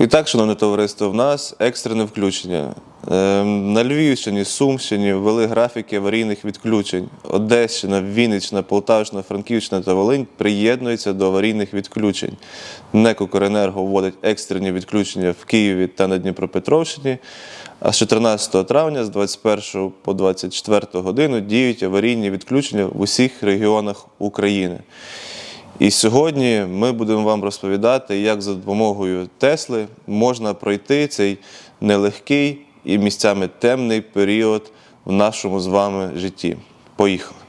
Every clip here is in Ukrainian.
І так, шановне товариство, в нас екстрене включення. Е, На Львівщині, Сумщині ввели графіки аварійних відключень. Одещина, Вінниччина, Полтавщина, Франківщина та Волинь приєднуються до аварійних відключень. НЕК «Укренерго» вводить екстрені відключення в Києві та на Дніпропетровщині. А з 14 травня з 21 по 24 годину діють аварійні відключення в усіх регіонах України. І сьогодні ми будемо вам розповідати, як за допомогою Тесли можна пройти цей нелегкий і місцями темний період в нашому з вами житті. Поїхали!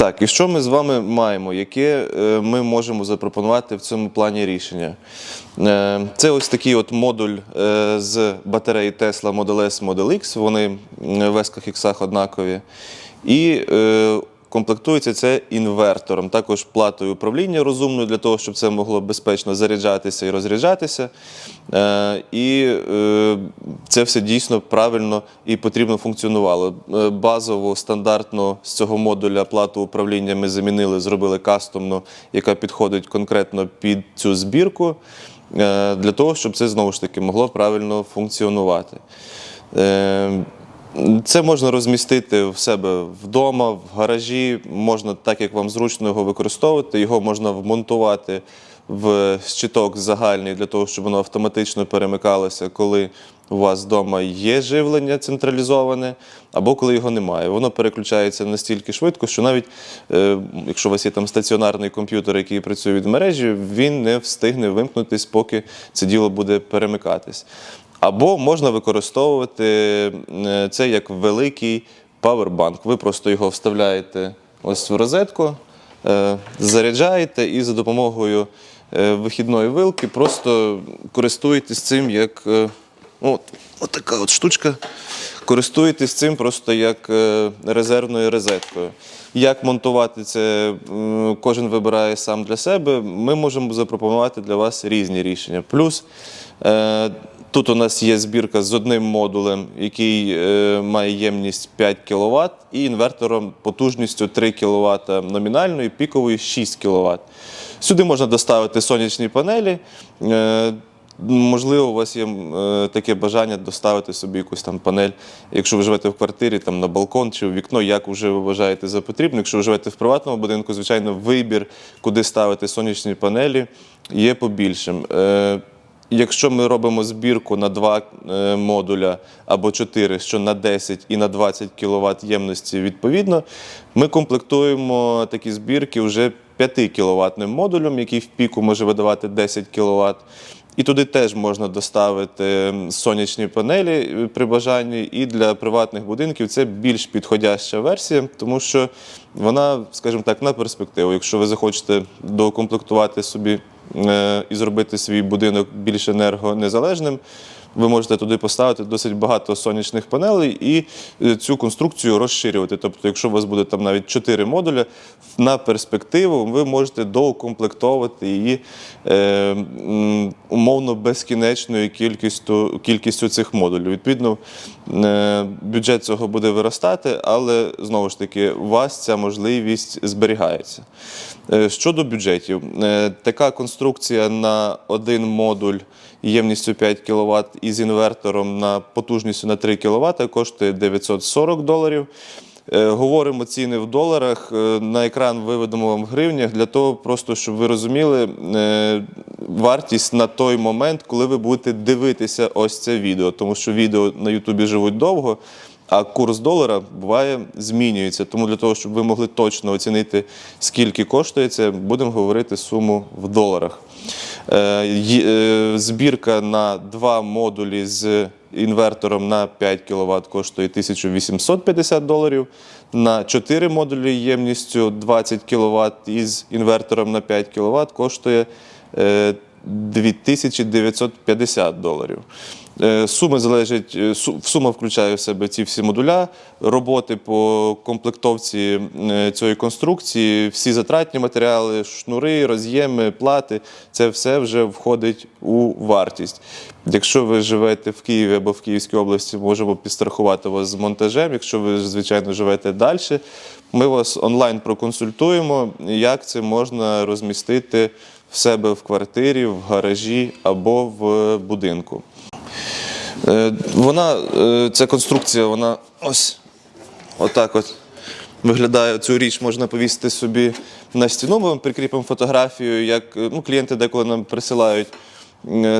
Так, і що ми з вами маємо? Яке е, ми можемо запропонувати в цьому плані рішення? Е, Це ось такий от модуль е, з батареї Tesla Model S Model X. Вони в есках іксах однакові. І комплектується це інвертором, також платою управління розумною для того, щоб це могло безпечно заряджатися і розряджатися. Е, І е, це все дійсно правильно і потрібно функціонувало. Е, Базово, стандартно з цього модуля плату управління ми замінили, зробили кастомну, яка підходить конкретно під цю збірку, для того, щоб це знову ж таки могло правильно функціонувати. Це можна розмістити в себе вдома, в гаражі, можна так, як вам зручно його використовувати. Його можна вмонтувати в щиток загальний для того, щоб воно автоматично перемикалося, коли у вас вдома є живлення централізоване, або коли його немає. Воно переключається настільки швидко, що навіть е, якщо у вас є там стаціонарний комп'ютер, який працює від мережі, він не встигне вимкнутись, поки це діло буде перемикатись. Або можна використовувати е, це як великий павербанк. Ви просто його вставляєте ось в розетку, е, заряджаєте і за допомогою е, вихідної вилки просто користуєтесь цим як е, от, от така от штучка. Користуєтесь цим просто як резервною розеткою. Як монтувати це, кожен вибирає сам для себе. Ми можемо запропонувати для вас різні рішення. Плюс тут у нас є збірка з одним модулем, який е, має ємність 5 кВт, і інвертором потужністю 3 кВт номінальною, і піковою 6 кВт. Сюди можна доставити сонячні панелі. Е, Можливо, у вас є е, таке бажання доставити собі якусь там панель, якщо ви живете в квартирі, там на балкон чи в вікно, як вже ви вважаєте за потрібно. Якщо ви живете в приватному будинку, звичайно, вибір, куди ставити сонячні панелі, є побільшим. Якщо ми робимо збірку на два е, модуля або чотири, що на 10 і на 20 кВт ємності відповідно, ми комплектуємо такі збірки вже 5 кВт модулем, який в піку може видавати 10 кВт. І туди теж можна доставити сонячні панелі е, при бажанні. І для приватних будинків це більш підходяща версія, тому що вона, скажімо так, на перспективу. Якщо ви захочете докомплектувати собі і зробити свій будинок більш енергонезалежним, ви можете туди поставити досить багато сонячних панелей і е, цю конструкцію розширювати. Тобто, якщо у вас буде там навіть 4 модуля, на перспективу ви можете доукомплектовувати її е, умовно безкінечною кількістю, кількістю цих модулів. Відповідно, е, бюджет цього буде виростати, але знову ж таки, у вас ця можливість зберігається. Е, Щодо бюджетів, е, така конструкція на один модуль ємністю 5 кВт із інвертором на потужністю на 3 кВт коштує 940 доларів. Е, Говоримо ціни в доларах. е, На екран виведемо вам в гривнях для того, просто щоб ви розуміли е, вартість на той момент, коли ви будете дивитися ось це відео, тому що відео на Ютубі живуть довго. А курс долара буває змінюється. Тому для того, щоб ви могли точно оцінити, скільки коштує це, будемо говорити суму в доларах. Е, е, Збірка на два модулі з інвертором на 5 кВт коштує 1850 доларів. На 4 модулі ємністю 20 кВт із інвертором на 5 кВт коштує е, 2950 доларів. Е, Суми залежать, е, сума включає в себе ці всі модуля, роботи по комплектовці е, цієї конструкції, всі затратні матеріали, шнури, роз'єми, плати це все вже входить у вартість. Якщо ви живете в Києві або в Київській області, можемо підстрахувати вас з монтажем. Якщо ви, звичайно, живете далі, ми вас онлайн проконсультуємо, як це можна розмістити в себе в квартирі, в гаражі або в будинку. Е, Вона, е, ця конструкція, вона ось отак от виглядає. Цю річ можна повісити собі на стіну. Ми прикріпимо фотографію, як е, ну, клієнти деколи нам присилають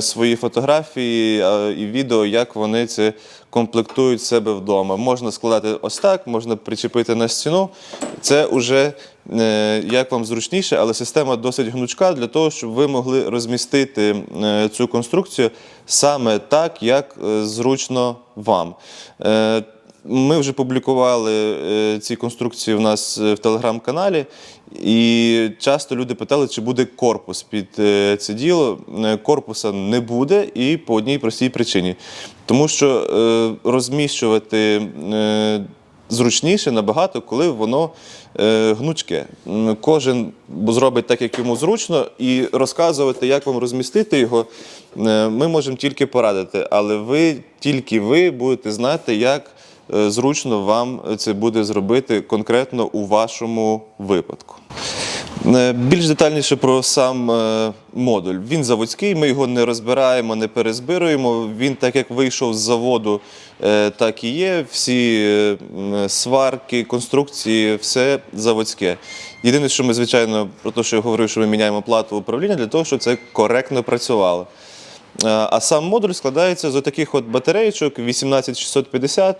свої фотографії і відео, як вони це комплектують себе вдома. Можна складати ось так, можна причепити на стіну. Це вже як вам зручніше, але система досить гнучка для того, щоб ви могли розмістити е, цю конструкцію саме так, як е, зручно вам. Е, Ми вже публікували е, ці конструкції в нас е, в телеграм-каналі, і часто люди питали, чи буде корпус під е, це діло. Е, Корпуса не буде і по одній простій причині. Тому що е, розміщувати е, зручніше набагато, коли воно е, гнучке. Кожен зробить так, як йому зручно, і розказувати, як вам розмістити його, е, ми можемо тільки порадити, але ви тільки ви будете знати, як е, зручно вам це буде зробити конкретно у вашому випадку. Е, Більш детальніше про сам е, модуль. Він заводський, ми його не розбираємо, не перезбируємо. Він, так як вийшов з заводу, е, так і є. Всі сварки, конструкції, все заводське. Єдине, що ми, звичайно, про те, що я говорив, що ми міняємо плату управління для того, щоб це коректно працювало. Е, А сам модуль складається з таких от батареїчок 18650,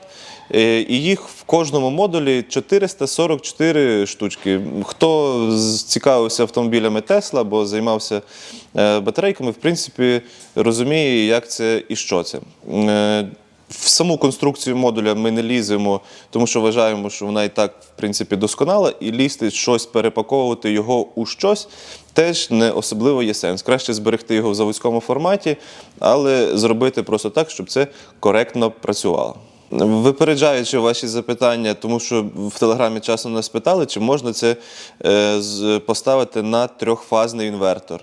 е, і їх в кожному модулі 444 штучки. Хто цікавився автомобілями Тесла або займався е, батарейками, в принципі, розуміє, як це і що це. В саму конструкцію модуля ми не ліземо, тому що вважаємо, що вона і так в принципі досконала, і лізти щось перепаковувати його у щось теж не особливо є сенс. Краще зберегти його в заводському форматі, але зробити просто так, щоб це коректно працювало. Випереджаючи ваші запитання, тому що в телеграмі часом нас питали, чи можна це е, поставити на трьохфазний інвертор.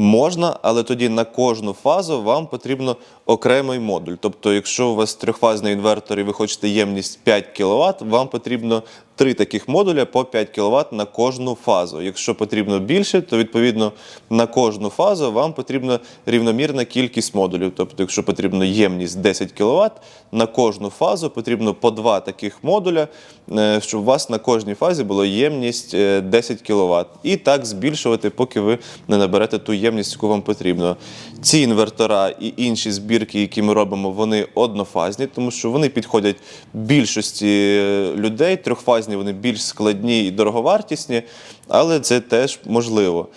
Можна, але тоді на кожну фазу вам потрібно окремий модуль. Тобто, якщо у вас трьохфазний інвертор і ви хочете ємність 5 кВт, вам потрібно три таких модуля по 5 кВт на кожну фазу. Якщо потрібно більше, то відповідно на кожну фазу вам потрібна рівномірна кількість модулів. Тобто, якщо потрібно ємність 10 кВт, на кожну фазу потрібно по два таких модуля, е, щоб у вас на кожній фазі була ємність е, 10 кВт. І так збільшувати, поки ви не наберете ту ємність, яку вам потрібно. Ці інвертора і інші збірки, які ми робимо, вони однофазні, тому що вони підходять більшості е, людей. Трьохфазні вони більш складні і дороговартісні, але це теж можливо.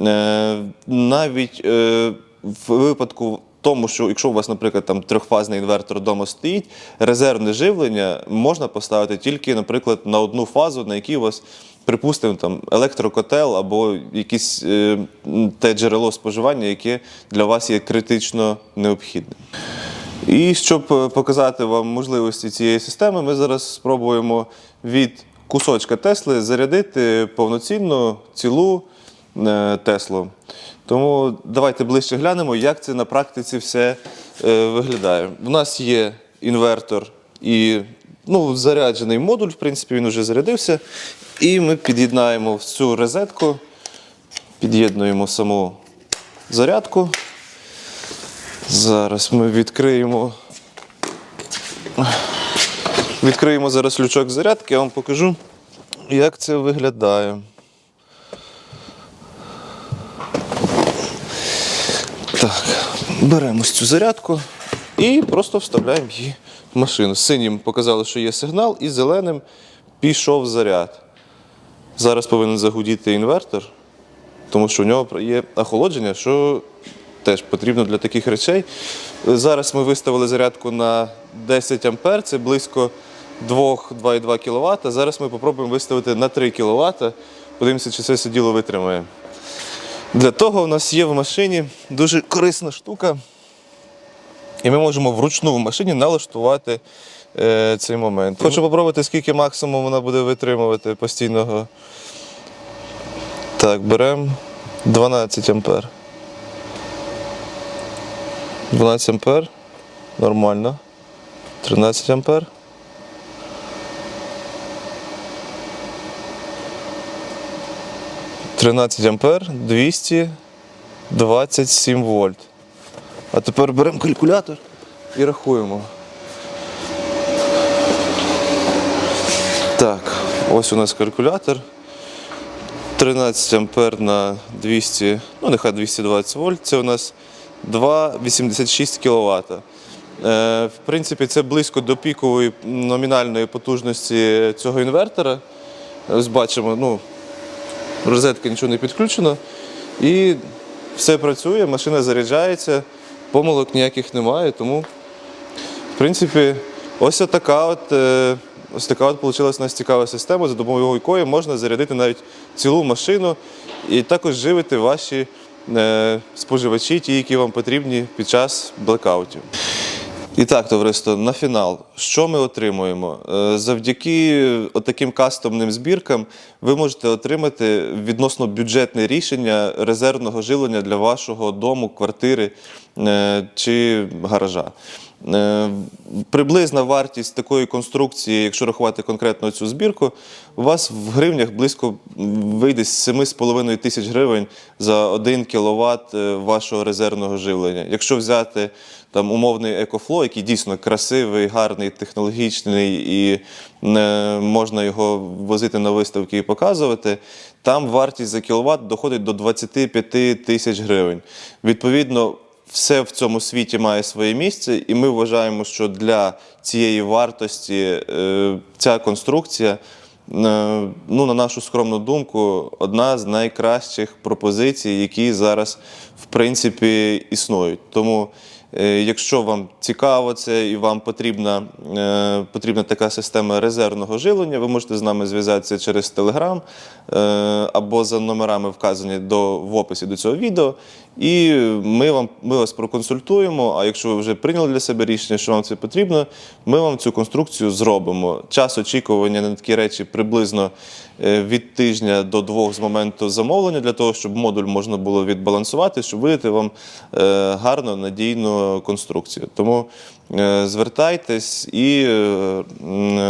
Е, Навіть е, в випадку тому, що якщо у вас, наприклад, там трьохфазний інвертор вдома стоїть, резервне живлення можна поставити тільки, наприклад, на одну фазу, на якій у вас, припустимо, там електрокотел або якесь е, те джерело споживання, яке для вас є критично необхідним. І щоб е, показати вам можливості цієї системи, ми зараз спробуємо від кусочка Тесли зарядити повноцінну цілу е, Теслу. Тому давайте ближче глянемо, як це на практиці все виглядає. У нас є інвертор і ну, заряджений модуль, в принципі, він вже зарядився. І ми під'єднаємо в цю розетку, під'єднуємо саму зарядку. Зараз ми відкриємо. Відкриємо зараз лючок зарядки, я вам покажу, як це виглядає. Так, беремо цю зарядку і просто вставляємо її машину. Синім показали, що є сигнал, і зеленим пішов заряд. Зараз повинен загудіти інвертор, тому що в нього є охолодження, що теж потрібно для таких речей. Зараз ми виставили зарядку на 10 А, це близько 2-2,2 кВт. Зараз ми спробуємо виставити на 3 кВт. Подивимося, чи це все діло витримає. Для того у нас є в машині дуже корисна штука. І ми можемо вручну в машині налаштувати е, цей момент. Хочу спробувати, скільки максимум вона буде витримувати постійного. Так, беремо 12 ампер. 12 ампер. Нормально. 13 ампер. Тринадцять ампер, 227 вольт. А тепер беремо калькулятор і рахуємо. Так, ось у нас калькулятор. 13 ампер на 200, ну нехай 220 вольт. Це у нас 2,86 кВт. Е, в принципі, це близько до пікової номінальної потужності цього інвертора. Ось бачимо, ну, розетка нічого не підключено. І все працює, машина заряджається, помилок ніяких немає, тому в принципі, ось така от, е, ось така от вийшла у нас цікава система, за допомогою якої можна зарядити навіть цілу машину і також живити ваші е, споживачі, ті, які вам потрібні під час блекаутів. І так, товариство, на фінал, що ми отримуємо? Е, Завдяки таким кастомним збіркам ви можете отримати відносно бюджетне рішення резервного жилення для вашого дому, квартири чи гаража. Е, Приблизна вартість такої конструкції, якщо рахувати конкретно цю збірку, у вас в гривнях близько вийде з 7,5 тисяч гривень за 1 кВт вашого резервного живлення. Якщо взяти там умовний екофло, який дійсно красивий, гарний, технологічний, і е, можна його возити на виставки і показувати, там вартість за кіловат доходить до 25 тисяч гривень. Відповідно, все в цьому світі має своє місце, і ми вважаємо, що для цієї вартості е, ця конструкція, е, ну, на нашу скромну думку, одна з найкращих пропозицій, які зараз в принципі існують. Тому, е, якщо вам цікаво це і вам потрібна, потрібна така система резервного живлення, ви можете з нами зв'язатися через е, або за номерами вказані до, в описі до цього відео. І ми, вам, ми вас проконсультуємо. А якщо ви вже прийняли для себе рішення, що вам це потрібно, ми вам цю конструкцію зробимо. Час очікування на такі речі приблизно е, від тижня до двох з моменту замовлення, для того, щоб модуль можна було відбалансувати, щоб видати вам е, гарну надійну конструкцію. Тому е, звертайтесь і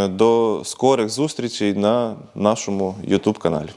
до скорих зустрічей на нашому YouTube каналі.